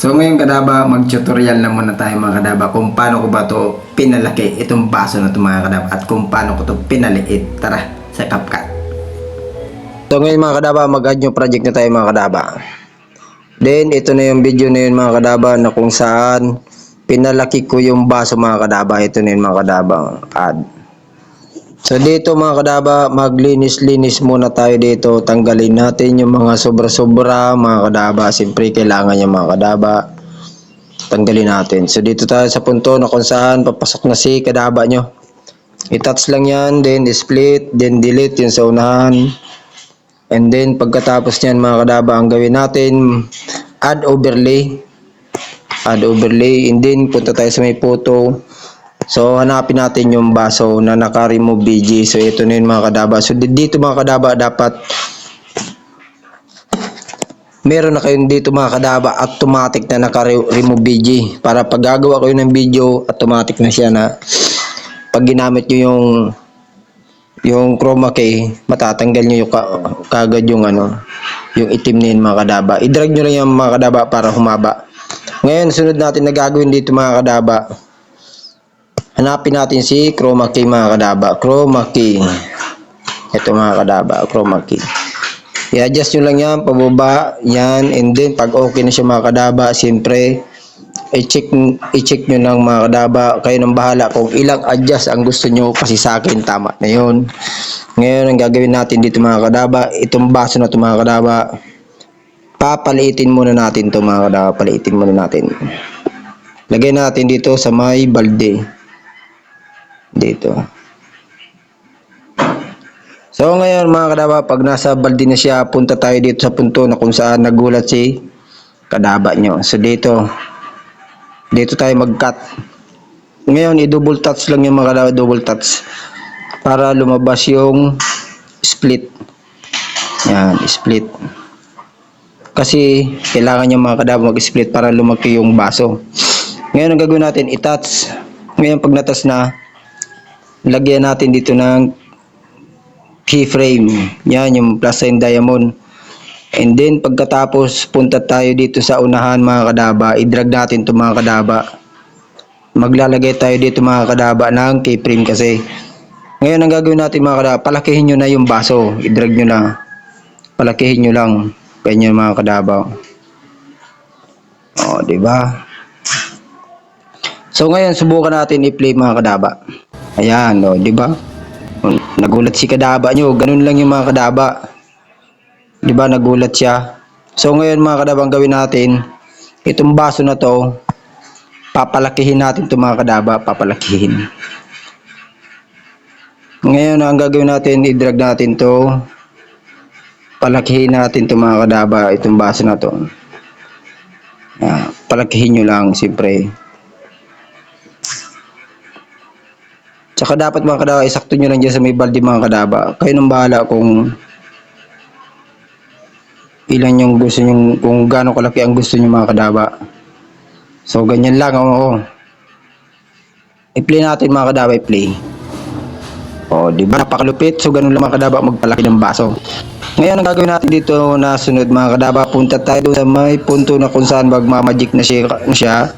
So ngayon kadaba, mag-tutorial na muna tayo mga kadaba kung paano ko ba to pinalaki itong baso na to mga kadaba at kung paano ko to pinaliit. Tara, sa CapCut. So ngayon mga kadaba, mag-add new project na tayo mga kadaba. Then ito na yung video na yun mga kadaba na kung saan pinalaki ko yung baso mga kadaba. Ito na yun mga kadaba, add. So dito mga kadaba, maglinis-linis muna tayo dito. Tanggalin natin yung mga sobra-sobra mga kadaba. Siyempre kailangan yung mga kadaba. Tanggalin natin. So dito tayo sa punto na kung saan papasok na si kadaba nyo. I-touch lang yan, then split, then delete yung sa unahan. And then pagkatapos niyan mga kadaba, ang gawin natin, add overlay. Add overlay. And then punta tayo sa may photo. So, hanapin natin yung baso na naka-remove BG. So, ito na yun mga kadaba. So, di- dito mga kadaba, dapat meron na kayong dito mga kadaba, automatic na naka-remove BG. Para pag gagawa kayo ng video, automatic na siya na pag ginamit nyo yung yung chroma key, matatanggal nyo yung ka- kagad yung ano, yung itim na yun mga kadaba. I-drag nyo lang yung mga kadaba para humaba. Ngayon, sunod natin na gagawin dito mga kadaba. Hanapin natin si chroma key mga kadaba. Chroma key. Ito mga kadaba, chroma key. I-adjust nyo lang yan, pababa, yan, and then pag okay na siya mga kadaba, siyempre, i-check, i-check nyo lang mga kadaba, kayo nang bahala kung ilang adjust ang gusto nyo, kasi sa akin, tama na yun. Ngayon, ang gagawin natin dito mga kadaba, itong baso na ito mga kadaba, papaliitin muna natin to mga kadaba, paliitin muna natin. Lagay natin dito sa may balde. Dito. So ngayon mga kadaba, pag nasa balde na siya, punta tayo dito sa punto na kung saan nagulat si kadaba nyo. So dito, dito tayo mag-cut. Ngayon, i-double touch lang yung mga kadaba, double touch. Para lumabas yung split. Yan, split. Kasi kailangan yung mga kadaba mag-split para lumaki yung baso. Ngayon, ang gagawin natin, i-touch. Ngayon, pag natas na, lagyan natin dito ng keyframe. Yan, yung plus sign diamond. And then, pagkatapos, punta tayo dito sa unahan mga kadaba. I-drag natin to mga kadaba. Maglalagay tayo dito mga kadaba ng keyframe kasi. Ngayon, ang gagawin natin mga kadaba, palakihin nyo na yung baso. I-drag nyo na. Palakihin nyo lang. Ganyan mga kadaba. O, di ba? So, ngayon, subukan natin i-play mga kadaba. Ayan, o, di ba? Nagulat si kadaba nyo. Ganun lang yung mga kadaba. Di ba nagulat siya? So ngayon mga kadaba ang gawin natin, itong baso na to, papalakihin natin itong mga kadaba, papalakihin. Ngayon ang gagawin natin, i-drag natin to, palakihin natin itong mga kadaba, itong baso na to. Ah, palakihin nyo lang, siyempre. Tsaka dapat mga kadaba, isakto nyo lang dyan sa may balde mga kadaba. Kayo nang bahala kung ilan yung gusto nyo, kung gaano kalaki ang gusto nyo mga kadaba. So, ganyan lang, oo. I-play natin mga kadaba, i-play. O, di ba? Napakalupit. So, ganun lang mga kadaba, magpalaki ng baso. Ngayon, ang gagawin natin dito na sunod mga kadaba, punta tayo sa may punto na kung saan magmamagic na siya, na siya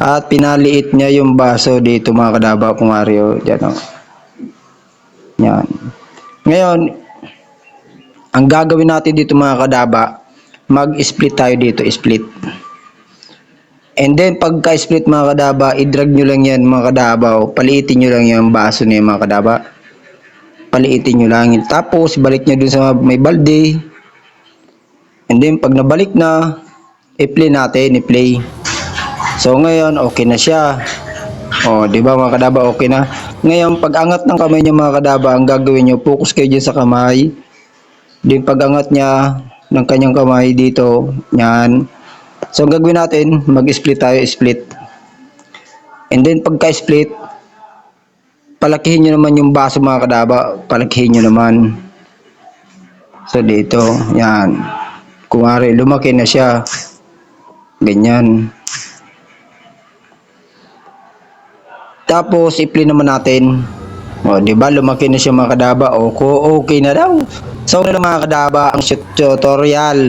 at pinaliit niya yung baso dito mga kadaba, kung Mario. Diyan, o. Yan. Ngayon, ang gagawin natin dito mga kadaba, mag-split tayo dito, split. And then, pagka-split mga kadaba, i-drag nyo lang yan mga kadaba, o paliitin nyo lang yung baso niya mga kadaba. Paliitin nyo lang. Tapos, balik nyo dun sa may balde. And then, pag nabalik na, i-play natin, i-play. So, ngayon, okay na siya. O, di ba mga kadaba, okay na. Ngayon, pag angat ng kamay nyo mga kadaba, ang gagawin nyo, focus kayo dyan sa kamay. Din pag-angat niya ng kanyang kamay dito, yan. So, ang gagawin natin, mag-split tayo, split. And then, pagka-split, palakihin nyo naman yung baso mga kadaba. Palakihin nyo naman. So, dito, yan. Kung ari, lumaki na siya. Ganyan. Tapos, i-play naman natin. O, di ba, lumaki na siya mga kadaba. O, okay na daw. So, ano mga kadaba, ang tutorial.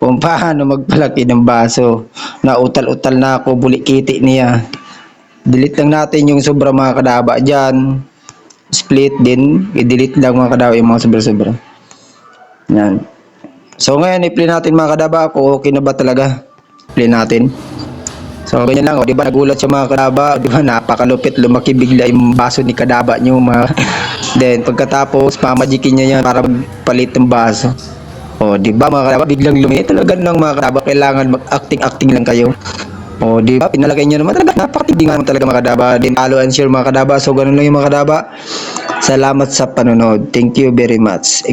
kung paano magpalaki ng baso. Nautal-utal na ako, bulikiti niya. Delete lang natin yung sobra mga kadaba dyan. Split din. I-delete lang mga kadaba yung mga sobra-sobra. Yan. So ngayon, i-play natin mga kadaba kung okay na ba talaga. Play natin. So ganyan lang, oh, di ba nagulat siya mga kadaba, di ba napakalupit, lumaki bigla yung baso ni kadaba niyo mga Then pagkatapos pamajikin niya yan para magpalit ng baso. O di ba mga kadaba, biglang lumaki talaga ng mga kadaba, kailangan mag-acting-acting lang kayo. O di ba, pinalagay niya naman talaga, napakatindi nga naman talaga mga kadaba. Then follow and share mga kadaba, so ganun lang yung mga kadaba. Salamat sa panonood. Thank you very much.